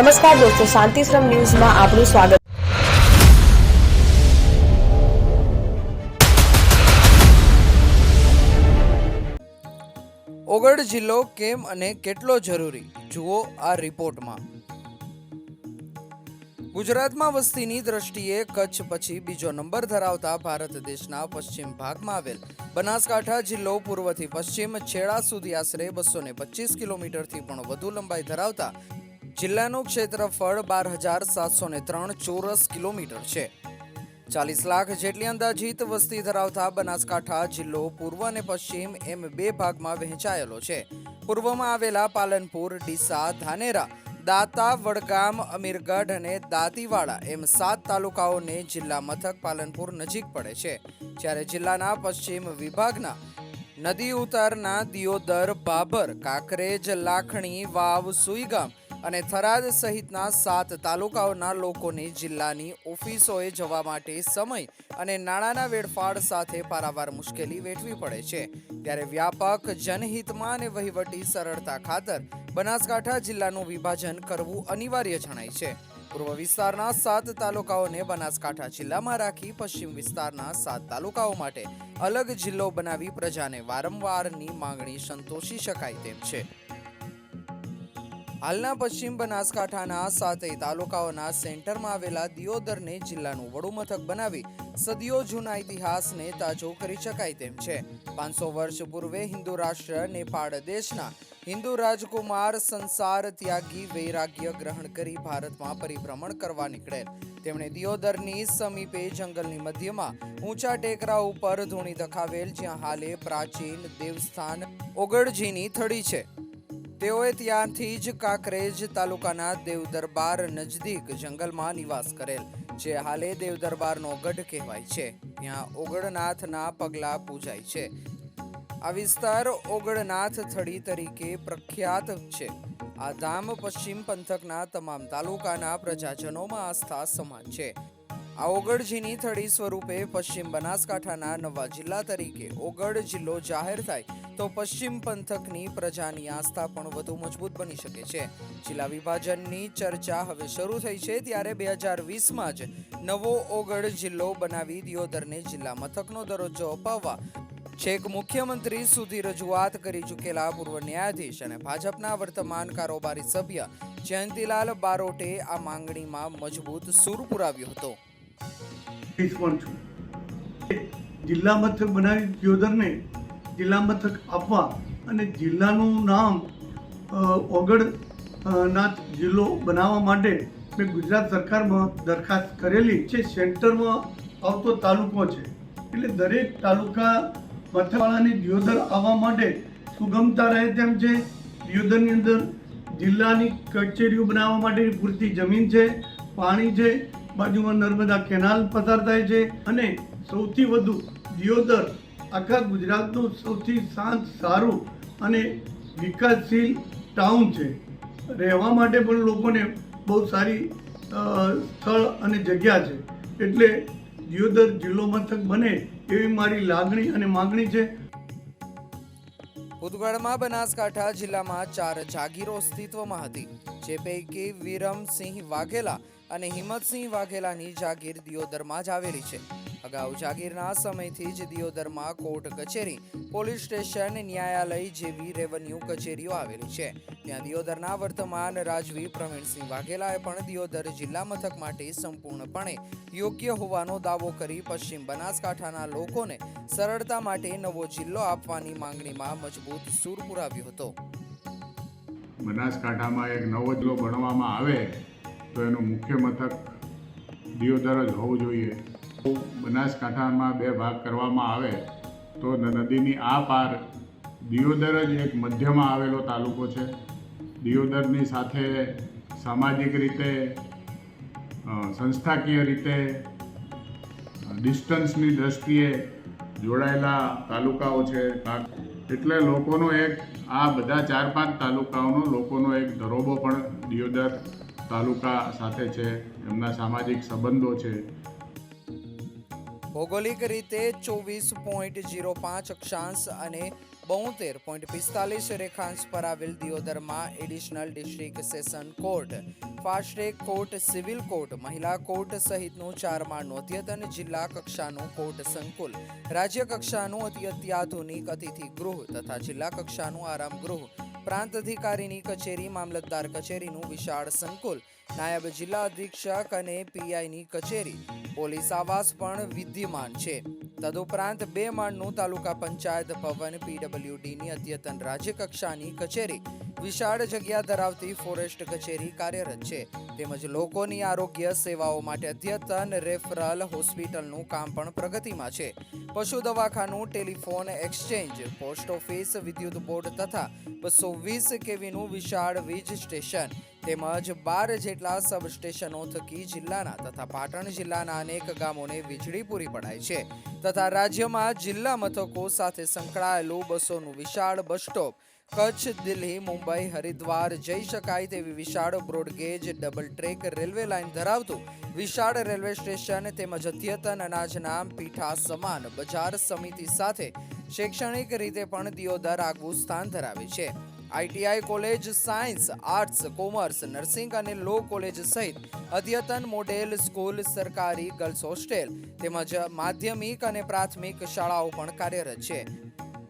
નમસ્કાર દોસ્તો શાંતિશ્રમ ન્યૂઝમાં આપનું સ્વાગત ઓગળ જિલ્લો કેમ અને કેટલો જરૂરી? જુઓ આ રિપોર્ટમાં. ગુજરાતમાં વસ્તીની દ્રષ્ટિએ કચ્છ પછી બીજો નંબર ધરાવતા ભારત દેશના પશ્ચિમ ભાગમાં આવેલ બનાસકાંઠા જિલ્લો પૂર્વથી પશ્ચિમ છેડા સુધી આશરે બસો ને પચીસ કિલોમીટરથી પણ વધુ લંબાઈ ધરાવતા જિલ્લાનું ક્ષેત્રફળ બાર હજાર સાતસો ને ત્રણ ચોરસ કિલોમીટર છે. ચાલીસ લાખ જેટલી અંદાજિત વસ્તી ધરાવતા બનાસકાંઠા જિલ્લો પૂર્વ અને પશ્ચિમ એમ બે ભાગમાં વહેંચાયેલો છે. પૂર્વમાં આવેલા પાલનપુર, ડીસા, ધાનેરા, દાતા, વડગામ, અમીરગઢ અને દાંતીવાડા એમ સાત તાલુકાઓને જિલ્લા મથક પાલનપુર નજીક પડે છે. જ્યારે જિલ્લાના પશ્ચિમ વિભાગના નદી ઉતારના દિયોદર, બાબર, કાંકરેજ, લાખણી, વાવ, સુઈગામ અને થરાદ સહિતના સાત તાલુકાઓના લોકોને જિલ્લાની ઓફિસોએ જવા માટે સમય અને નાણાંના વેડફાડ સાથે પારાવાર મુશ્કેલી વેઠવી પડે છે. ત્યારે વ્યાપક જનહિતમાં અને વહીવટી સરળતા ખાતર બનાસકાંઠા જિલ્લાનું વિભાજન કરવું અનિવાર્ય જણાય છે. પૂર્વ વિસ્તારના સાત તાલુકાઓને બનાસકાંઠા જિલ્લામાં રાખી પશ્ચિમ વિસ્તારના સાત તાલુકાઓ માટે અલગ જિલ્લો બનાવી પ્રજાને વારંવારની માંગણી સંતોષી શકાય તેમ છે. હાલના પશ્ચિમ બનાસકાંઠાના સાતેય તાલુકાઓના સેન્ટરમાં આવેલા દિયોદરને જિલ્લાનું વડું મથક બનાવી સદીઓ જૂના ઇતિહાસને તાજો કરી શકાય તેમ છે. પાંચસો વર્ષ પૂર્વે હિન્દુ રાષ્ટ્ર નેપાળ દેશના હિન્દુ રાજકુમાર સંસાર ત્યાગી વૈરાગ્ય ગ્રહણ કરી ભારતમાં પરિભ્રમણ કરવા નીકળેલ. તેમણે દિયોદરની સમીપે જંગલની મધ્યમાં ઊંચા ટેકરા ઉપર ધૂણી દખાવેલ જ્યાં હાલે પ્રાચીન દેવસ્થાન ઓગળજીની થડી છે. તેઓએ ત્યાંથી જ કાંકરેજ તાલુકાના દેવદરબાર નજદીક જંગલમાં નિવાસ કરેલ, જે હાલે દેવદરબારનો ગઢ કહેવાય છે. ત્યાં ઓગળનાથના પગલાં પૂજાય છે. આ વિસ્તાર ઓગળનાથ થડી તરીકે પ્રખ્યાત છે. આ ધામ પશ્ચિમ પંથકના તમામ તાલુકાના પ્રજાજનોમાં આસ્થા સમાન છે. આ ઓગળજીની થડી સ્વરૂપે પશ્ચિમ બનાસકાંઠાના નવા જિલ્લા તરીકે ઓગળ જિલ્લો જાહેર થાય તો પશ્ચિમ પંથકની પ્રજાની આસ્થા પણ વધુ મજબૂત બની શકે છે. જિલ્લા વિભાજનની ચર્ચા હવે શરૂ થઈ છે ત્યારે બે હજાર વીસમાં જ નવો ઓગળ જિલ્લો બનાવી દિયોદરને જિલ્લા મથકનો દરજ્જો અપાવવા છેક મુખ્યમંત્રી સુધી રજૂઆત કરી ચૂકેલા પૂર્વ ન્યાયાધીશ અને ભાજપના વર્તમાન કારોબારી સભ્ય જયંતિલાલ બારોટે આ માંગણીમાં મજબૂત સૂર પુરાવ્યો હતો. જિલ્લા મથક બનાવી દિયોદરને જિલ્લા મથક આપવા અને જિલ્લાનું નામ અ, ઓગળ અ, નાથ જિલ્લો બનાવવા માટે મેં ગુજરાત સરકારમાં દરખાસ્ત કરેલી છે સેન્ટરમાં આવતો તાલુકો છે. એટલે દરેક તાલુકા મથકવાળાની દિયોદર આવવા માટે સુગમતા રહે તેમ છે. દિયોદરની અંદર જિલ્લાની કચેરીઓ બનાવવા માટેની પૂરતી જમીન છે પાણી છે બાજુમાં નર્મદા કેનાલ પસાર થાય છે અને સૌથી વધુ દિયોદર આખા ગુજરાતનું સૌથી શાંત, સારું અને વિકાસશીલ ટાઉન છે. રહેવા માટે પણ લોકોને બહુ સારી સ્થળ અને જગ્યા છે. એટલે દિયોદર જિલ્લો મથક બને એવી મારી લાગણી અને માગણી છે. ઉદગઢમાં બનાસકાંઠા જિલ્લામાં ચાર જાગીરો અસ્તિત્વમાં હતી, જે પૈકી વિરમસિંહ વાઘેલા અને હિંમતસિંહ વાઘેલાની જાગીર દિયોદરમાં જ આવેલી છે. અગાઉ જાગીરના સમયથી જ દિયોદરમાં કોર્ટ કચેરી, પોલીસ સ્ટેશન, ન્યાયાલય જેવી રેવન્યુ કચેરીઓ આવેલી છે. ત્યાં દિયોદરના વર્તમાન રાજવી પ્રવીણસિંહ વાઘેલાએ પણ દિયોદર જિલ્લા મથક માટે સંપૂર્ણપણે યોગ્ય હોવાનો દાવો કરી પશ્ચિમ બનાસકાંઠાના લોકોને સરળતા માટે નવો જિલ્લો આપવાની માંગણીમાં મજબૂત સૂર પુરાવ્યો હતો. બનાસકાંઠામાં એક નવો જિલ્લો બનવામાં આવે તો એનું મુખ્ય મથક દિયોદર જ હોવું જોઈએ. બનાસકાંઠામાં બે ભાગ કરવામાં આવે, તો નદીની આ પાર દિયોદર જ એક મધ્યમાં આવેલો તાલુકો છે. દિયોદરની સાથે સામાજિક રીતે સંસ્થાકીય રીતે ડિસ્ટન્સની દ્રષ્ટિએ જોડાયેલા તાલુકાઓ છે. એટલે લોકોનો એક, આ બધા ચાર પાંચ તાલુકાઓનો લોકોનો એક ધરોબો પણ દિયોદર તાલુકા સાથે છે. એમના સામાજિક સંબંધો છે. ભૌગોલિક રીતે ચોવીસ પોઈન્ટ જીરો પાંચ અક્ષાંશ અને બોતેર પોઈન્ટ પિસ્તાલીસ રેખાંશ પર આવેલ દિયોદરમાં additional district session court, fast track court, civil court, મહિલા કોર્ટ સહિતનું ચાર માળનું અદ્યતન જિલ્લા કક્ષાનું કોર્ટ સંકુલ, રાજ્ય કક્ષાનું અતિ અત્યાધુનિક અતિથિ ગૃહ તથા જિલ્લા કક્ષાનું આરામ ગૃહ પ્રાંત અધિકારીની કચેરી, મામલતદાર કચેરીનું વિશાળ સંકુલ, નાયબ જિલ્લા અધિક્ષક અને પીઆઈની કચેરી. પોલીસ આવાસ પણ વિદ્યમાન છે. તદુપરાંત બે માળનું તાલુકા પંચાયત ભવન પીડબ્લ્યુડીની અદ્યતન રાજ્યકક્ષાની કચેરી વિશાળ જગ્યા ધરાવતી ફોરેસ્ટ કચેરી કાર્યરત છે. તેમજ લોકોની આરોગ્ય સેવાઓ માટે અદ્યતન રેફરલ હોસ્પિટલનું કામ પણ પ્રગતિમાં છે. પશુ દવાખાનું, ટેલિફોન એક્સચેન્જ, પોસ્ટ ઓફિસ, વિદ્યુત બોર્ડ તથા બસો વીસ કેવીનું વિશાળ વીજ સ્ટેશન તેમજ બાર જેટલા સબસ્ટેશનો થકી જિલ્લાના તથા પાટણ જિલ્લાના અનેક ગામોને વીજળી પૂરી પડાય છે તથા રાજ્યમાં જિલ્લા મથકો સાથે સંકળાયેલું બસોનું વિશાળ બસ સ્ટોપ કચ્છ, દિલ્હી, મુંબઈ, હરિદ્વાર જઈ શકાય તેવી વિશાળ broad gauge, double track, railway line ધરાવતું વિશાળ રેલવે સ્ટેશન તેમજ અદ્યતન અનાજના પીઠા સમાન બજાર સમિતિ સાથે શૈક્ષણિક રીતે પણ દિયોદર આગવું સ્થાન ધરાવે છે. ITI college science, arts, commerce, nursing અને લો કોલેજ સહિત અદ્યતન મોડેલ સ્કૂલ સરકારી ગર્લ્સ હોસ્ટેલ તેમજ માધ્યમિક અને પ્રાથમિક શાળાઓ પણ કાર્યરત છે.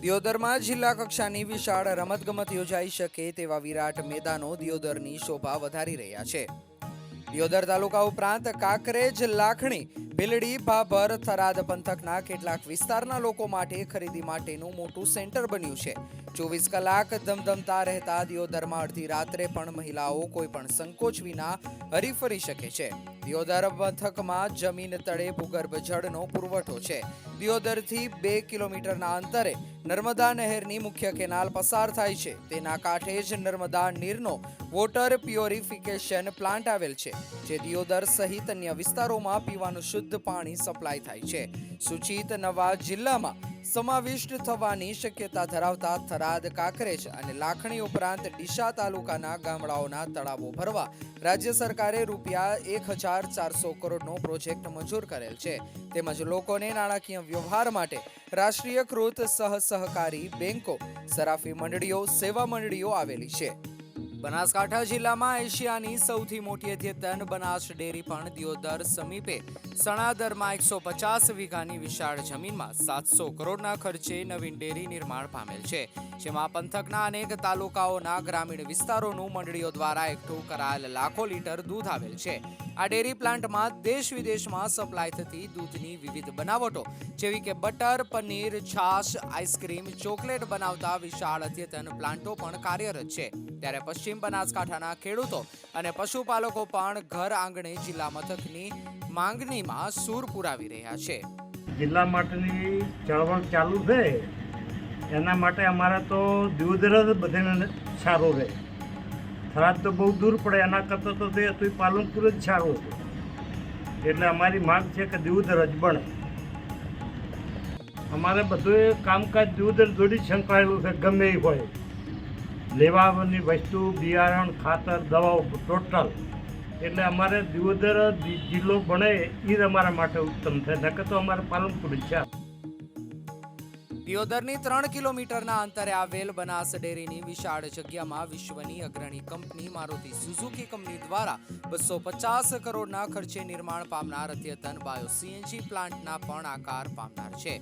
દિયોદરમાં જિલ્લા કક્ષાની વિશાળ રમતગમત યોજાઈ શકે તેવા વિરાટ મેદાનો દિયોદરની શોભા વધારી રહ્યા છે. દિયોદર તાલુકા ઉપરાંત કાંકરેજ, લાખણી, ભીલડી, ભાભર, થરાદ પંથકના કેટલાક વિસ્તારના લોકો માટે ખરીદી માટેનું મોટું સેન્ટર બન્યું છે. ચોવીસ કલાક ધમધમતા રહેતા દિયોદરમાં અડધી રાત્રે પણ મહિલાઓ કોઈ પણ સંકોચ વિના હરીફરી શકે છે. દિયોદર મથકમાં જમીન તળે ભૂગર્ભ જળનો પુરવઠો છે. દિયોદરથી બે કિલોમીટરના અંતરે નર્મદા નહેરની મુખ્ય કેનાલ પસાર થાય છે. તેના કાંઠે જ નર્મદા નીરનો વોટર પ્યોરિફિકેશન પ્લાન્ટ આવેલ છે, જે દિયોદર સહિત અન્ય વિસ્તારોમાં પીવાનું શુદ્ધ પાણી સપ્લાય થાય છે. સૂચિત નવા જિલ્લામાં સમાવિષ્ટ થવાની શક્યતા ધરાવતા થરાદ, કાંકરેજ અને લાખણી ઉપરાંત ડીસા તાલુકાના ગામડાઓના તળાવો ભરવા રાજ્ય સરકારે રૂપિયા એક હજાર ચારસો કરોડનો પ્રોજેક્ટ મંજૂર કરેલ છે. તેમજ લોકોને નાણાકીય વ્યવહાર માટે રાષ્ટ્રીયકૃત સહ સહકારી બેંકો, સરાફી મંડળીઓ, સેવા મંડળીઓ આવેલી છે. બનાસકાંઠા જિલ્લામાં એશિયાની સૌથી મોટી અદ્યતન બનાસ ડેરી પણ દિયોદર સમીપે સણાદરમાં એકસો પચાસ વીઘાની વિશાળ જમીનમાં સાતસો કરોડના ખર્ચે નવીન ડેરી નિર્માણ પામેલ છે, જેમાં પંથકના અનેક તાલુકાઓના ગ્રામીણ વિસ્તારોનું મંડળીઓ દ્વારા એકઠું કરાયેલ લાખો લીટર દૂધ આવેલ છે. આ ડેરી પ્લાન્ટમાં દેશ વિદેશમાં સપ્લાય થતી દૂધની વિવિધ બનાવટો, જેવી કે બટર, પનીર, છાશ, આઈસ્ક્રીમ, ચોકલેટ બનાવતા વિશાળ અદ્યતન પ્લાન્ટો પણ કાર્યરત છે. ત્યારે પશ્ચિમ બનાસકાંઠાના ખેડૂતો અને પશુપાલકો પણ ઘર આંગણે જિલ્લા મથકની માંગણીમાં સૂર પુરાવી રહ્યા છે. જિલ્લા માટેની ચળવળ ચાલુ છે. એના માટે અમારે તો દિવદર બધાને સારું રહે. થરાદ તો બહુ દૂર પડે, એના કરતાં તો તે હતું પાલનપુર જ સારું હતું. એટલે અમારી માંગ છે કે દિવદર જ બને. અમારે બધું કામકાજ દૂધર જ સંકળાયેલું છે, ગમે એ હોય. લેવાની વસ્તુ બિયારણ, ખાતર, દવાઓ ટોટલ એટલે અમારે દિવોદર જિલ્લો બને એ જ અમારા માટે ઉત્તમ છે નકર તો અમારે પાલનપુર છે. દિયોદરની ત્રણ કિલોમીટરના અંતરે આવેલ બનાસ ડેરીની વિશાળ જગ્યામાં વિશ્વની અગ્રણી કંપની મારુતિ સુઝુકી કંપની દ્વારા બસો પચાસ કરોડના ખર્ચે નિર્માણ પામનાર અદ્યતન બાયો સીએનજી પ્લાન્ટના પણ આકાર પામનાર છે.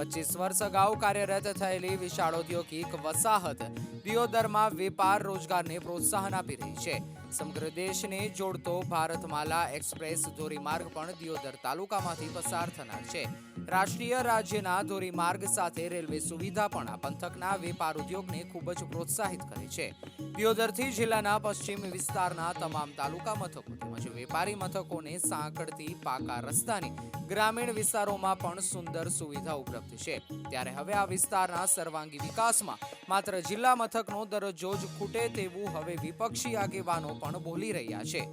પચીસ વર્ષ અગાઉ કાર્યરત થયેલી વિશાળ ઔદ્યોગિક વસાહત દિયોદરમાં વેપાર રોજગારને પ્રોત્સાહન આપી રહી છે. સમગ્ર દેશને જોડતો ભારતમાલા એક્સપ્રેસ ધોરીમાર્ગ પણ દિયોદર તાલુકામાંથી પસાર થનાર છે. રાષ્ટ્રીય રાજ્યના ધોરીમાર્ગ સાથે રેલવે સુવિધા પણ આ પંથકના વેપાર ઉદ્યોગને ખૂબ જ પ્રોત્સાહિત કરે છે. દિયોદરથી જિલ્લાના પશ્ચિમ વિસ્તારના તમામ તાલુકા મથકો તેમજ વેપારી મથકોને સાંકળતી પાકા રસ્તાની ગ્રામીણ વિસ્તારોમાં પણ સુંદર સુવિધા ઉપલબ્ધ છે. ત્યારે હવે આ વિસ્તારના સર્વાંગી વિકાસમાં માત્ર જિલ્લા મથકનો દરજ્જો જ ખૂટે તેવું હવે વિપક્ષી આગેવાનો પણ બોલી રહ્યા છે.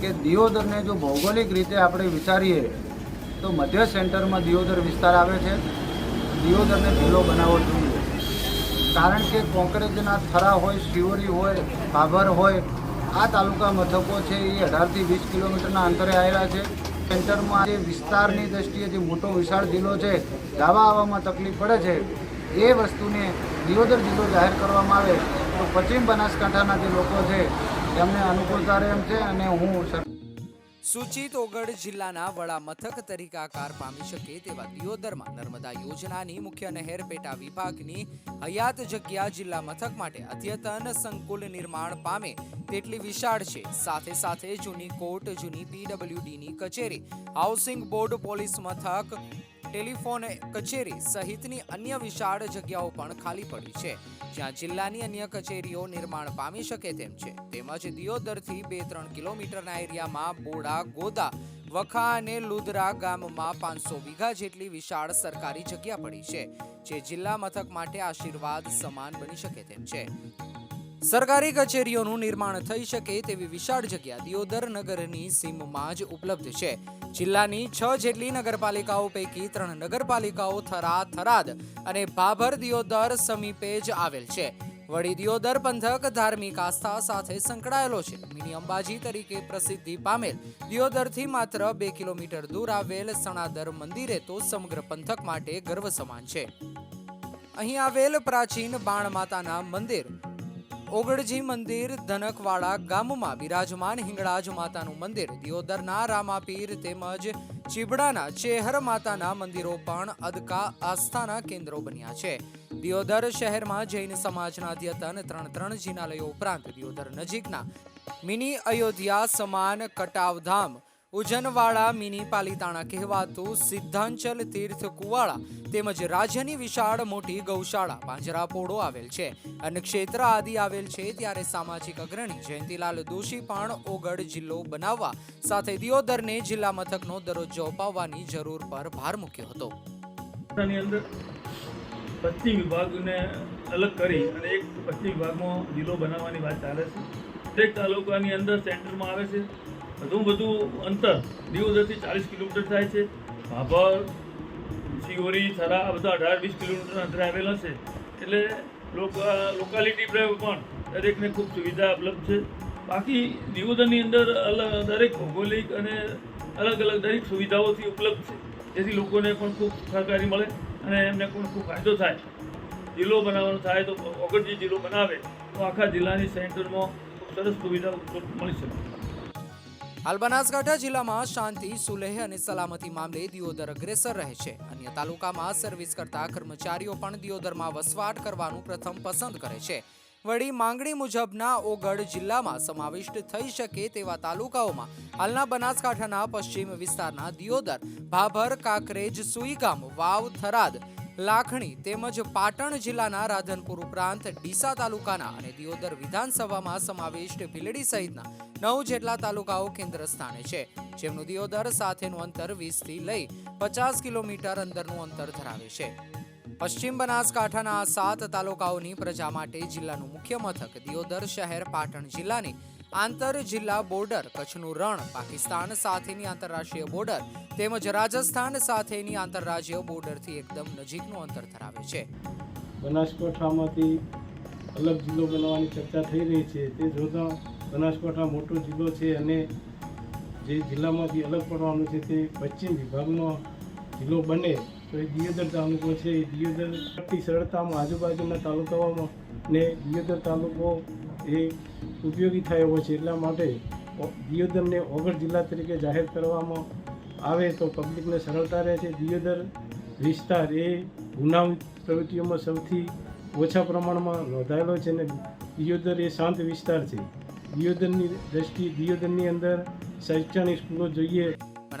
કે દિયોદરને જો ભૌગોલિક રીતે આપણે વિચારીએ તો મધ્ય સેન્ટરમાં દિયોદર વિસ્તાર આવે છે. દિયોદરને જિલ્લો બનાવવો જોઈએ કારણ કે કોંક્રેજના થરા હોય, શિવરી હોય ભાભર હોય, આ તાલુકા મથકો છે, એ અઢારથી વીસ કિલોમીટરના અંતરે આવેલા છે. સેન્ટરમાં જે વિસ્તારની દ્રષ્ટિએ જે મોટો વિશાળ જિલ્લો છે દાવા આવવામાં તકલીફ પડે છે. એ વસ્તુને દિયોદર જિલ્લો જાહેર કરવામાં આવે તો પશ્ચિમ બનાસકાંઠાના જે લોકો છે એમને અનુકૂળતા રહે એમ છે અને હું સૂચિત ઓગળ જિલ્લાના વડા મથક તરીકે આકાર પામી શકે તેવા દિયોદરમાં નર્મદા યોજનાની મુખ્ય નહેર પેટા વિભાગની હયાત જગ્યા જિલ્લા મથક માટે અદ્યતન સંકુલ નિર્માણ પામે તેટલી વિશાળ છે. સાથે સાથે જૂની કોર્ટ, જૂની પીડબ્લ્યુડીની કચેરી, હાઉસિંગ બોર્ડ, પોલીસ મથક, ટેલિફોન કચેરી સહિતની અન્ય વિશાળ જગ્યાઓ પણ ખાલી પડી છે. જ્યાં જિલ્લાની અન્ય કચેરીઓ નિર્માણ પામી શકે તેમ છે. તેમજ દિયોદરથી બે ત્રણ કિલોમીટરના એરિયામાં બોડા, ગોદા, વખા અને લુદરા ગામમાં પાંચસો વીઘા જેટલી વિશાળ સરકારી જગ્યા પડી છે, જે જિલ્લા મથક માટે આશીર્વાદ સમાન બની શકે તેમ છે. સરકારી કચેરીઓનું નિર્માણ થઈ શકે તેવી વિશાળ જગ્યા દિયોદર નગરની સીમમાં જ ઉપલબ્ધ છે. જિલ્લાની છ જેટલી નગરપાલિકાઓ પૈકી ત્રણ નગરપાલિકાઓ થરા થરાદ અને ભાભર દિયોદર સમીપે જ આવેલ છે. વળી દિયોદર પંથક ધાર્મિક આસ્થા સાથે સંકળાયેલો છે. મિની અંબાજી તરીકે પ્રસિદ્ધિ પામેલ દિયોદરથી માત્ર બે કિલોમીટર દૂર આવેલ સણાદર મંદિરે તો સમગ્ર પંથક માટે ગર્વ સમાન છે. અહીં આવેલ પ્રાચીન બાણ માતાના મંદિર ઓગળજી મંદિર ધનકવાડા ગામમાં બિરાજમાન હિંગળાજ માતાનું મંદિર. દિયોદરના રામાપીર તેમજ ચીબડાના ચેહર માતાના મંદિરો પણ અદકા આસ્થાના કેન્દ્રો બન્યા છે. દિયોદર શહેરમાં જૈન સમાજના અદ્યતન ત્રણ ત્રણ જિનાલયો ઉપરાંત દિયોદર નજીકના મિની અયોધ્યા સમાન કટાવધામ ઉજનવાડા મિની પાલિતાણા કહેવાતું સિદ્ધાંચલ તીર્થ કુવાડા તેમજ રાજ્યની વિશાળ મોટી ગૌશાળા પાંજરાપોળો આવેલ છે અને ક્ષેત્ર આદિ આવેલ છે ત્યારે સામાજિક અગ્રણી જયંતિલાલ દોશી પણ ઓગળ જિલ્લો બનાવવા સાથે દિયોદરને જિલ્લા મથકનો દરજ્જો અપાવવાની જરૂર પર ભાર મૂક્યો હતો. પશ્ચિમ વિભાગને અલગ કરી અને એક પશ્ચિમ વિભાગમાં જિલ્લો બનાવવાની વાત ચાલે છે. દરેક તાલુકાની અંદર સેન્ટરમાં આવે છે. વધુ વધુ અંતર દિવોદરથી ચાલીસ કિલોમીટર થાય છે. ભાભર શિવોરી થરા, આ બધા અઢાર, વીસ કિલોમીટર અંતરે આવેલા છે. એટલે લોકાલિટી પણ દરેકને ખૂબ સુવિધા ઉપલબ્ધ છે. બાકી દિવોદરની અંદર અલગ દરેક ભૌગોલિક અને અલગ અલગ દરેક સુવિધાઓથી ઉપલબ્ધ છે. જેથી લોકોને પણ ખૂબ સહકારી મળે અને એમને પણ ખૂબ ફાયદો થાય. જિલ્લો બનાવવાનો થાય તો ઓગણજી જિલ્લો બનાવે તો આખા જિલ્લાની સેન્ટરમાં સરસ સુવિધા મળી શકે. હાલ બનાસકાંઠા જિલ્લામાં શાંતિ, સુલેહ અને સલામતી મામલે દિયોદર અગ્રેસર રહે છે. અન્ય તાલુકામાં સર્વિસ કરતા કર્મચારીઓ પણ દિયોદરમાં વસવાટ કરવાનું પ્રથમ પસંદ કરે છે. વળી માંગણી મુજબના ઓગળ જિલ્લામાં સમાવિષ્ટ થઈ શકે તેવા તાલુકાઓમાં હાલના બનાસકાંઠાના પશ્ચિમ વિસ્તારના દિયોદર, ભાભર, કાકરેજ, સુઈગામ, વાવ, થરાદ લાખણી તેમજ પાટણ જિલ્લાના રાધનપુર ઉપરાંત ડીસા તાલુકાના અને દિયોદર વિધાનસભામાં સમાવિષ્ટ ભીલડી સહિતના નવ જેટલા તાલુકાઓ કેન્દ્ર સ્થાને છે. જેમનું દિયોદર સાથેનું અંતર વીસથી લઈ પચાસ કિલોમીટર અંદરનું અંતર ધરાવે છે. પશ્ચિમ બનાસકાંઠાના સાત તાલુકાઓની પ્રજા માટે જિલ્લાનું મુખ્ય મથક દિયોદર શહેર પાટણ જિલ્લાની આંતર જિલ્લા બોર્ડર કચ્છનું રણ પાકિસ્તાન સાથેની આંતરરાષ્ટ્રીય બોર્ડર તેમજ રાજસ્થાન સાથેની આંતરરાજ્ય બોર્ડરથી એકદમ નજીકનું અંતર ધરાવે છે. બનાસકાંઠામાંથી અલગ જિલ્લો બનાવવાની ચર્ચા થઈ રહી છે. તે જોતાં બનાસકાંઠા મોટો જિલ્લો છે અને જે જિલ્લામાંથી અલગ પડવાનું છે તે પશ્ચિમ વિભાગનો જિલ્લો બને. તો એ દિયોદર તાલુકો છે. એ દિયોદરથી સરળતામાં આજુબાજુના તાલુકાઓમાં ને દિયોદર તાલુકો એ ઉપયોગી થાય એવો છે એટલા માટે દિયોદરને ઓગળ જિલ્લા તરીકે જાહેર કરવામાં આવે તો પબ્લિકને સરળતા રહે છે. દિયોદર વિસ્તાર એ ગુના પ્રવૃત્તિઓમાં સૌથી ઓછા પ્રમાણમાં નોંધાયેલો છે અને દિયોદર એ શાંત વિસ્તાર છે. દિયોદરની દ્રષ્ટિ દિયોદરની અંદર શૈક્ષણિક સ્કૂલો જોઈએ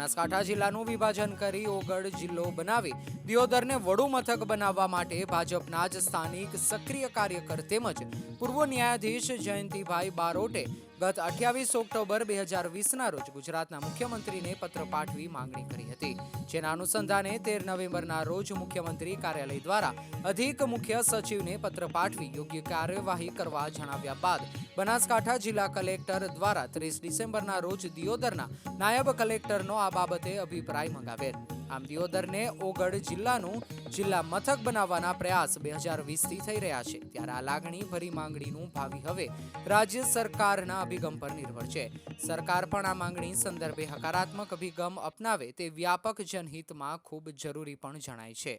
બનાસકાંઠા જિલ્લાનું વિભાજન કરી ઓગળ જિલ્લો બનાવી. દિયોદરને વડુ મથક બનાવવા માટે ભાજપના જ સ્થાનિક સક્રિય કાર્યકર તેમજ પૂર્વ ન્યાયાધીશ જયંતિભાઈ બારોટે ગત અઠ્યાવીસ ઓક્ટોબર બે હજાર વીસના રોજ ગુજરાતના મુખ્યમંત્રીને પત્ર પાઠવી માંગણી કરી હતી. જેના અનુસંધાને તેર નવેમ્બરના રોજ મુખ્યમંત્રી કાર્યાલય દ્વારા અધિક મુખ્ય સચિવને પત્ર પાઠવી યોગ્ય કાર્યવાહી કરવા જણાવ્યા બાદ બનાસકાંઠા જિલ્લા કલેક્ટર દ્વારા ત્રીસ ડિસેમ્બરના રોજ દિયોદરના નાયબ કલેક્ટરનો આ બાબતે અભિપ્રાય મંગાવેલ. આમ દિયોદરને ઓગળ જિલ્લાનું જિલ્લા મથક બનાવવાના પ્રયાસ બે હજાર વીસથી થઈ રહ્યા છે. ત્યારે આ લાગણી ભરી માંગણીનું ભાવિ હવે રાજ્ય સરકારના અભિગમ પર નિર્ભર છે. સરકાર પણ આ માંગણી સંદર્ભે હકારાત્મક અભિગમ અપનાવે તે વ્યાપક જનહિતમાં ખૂબ જરૂરી પણ જણાય છે.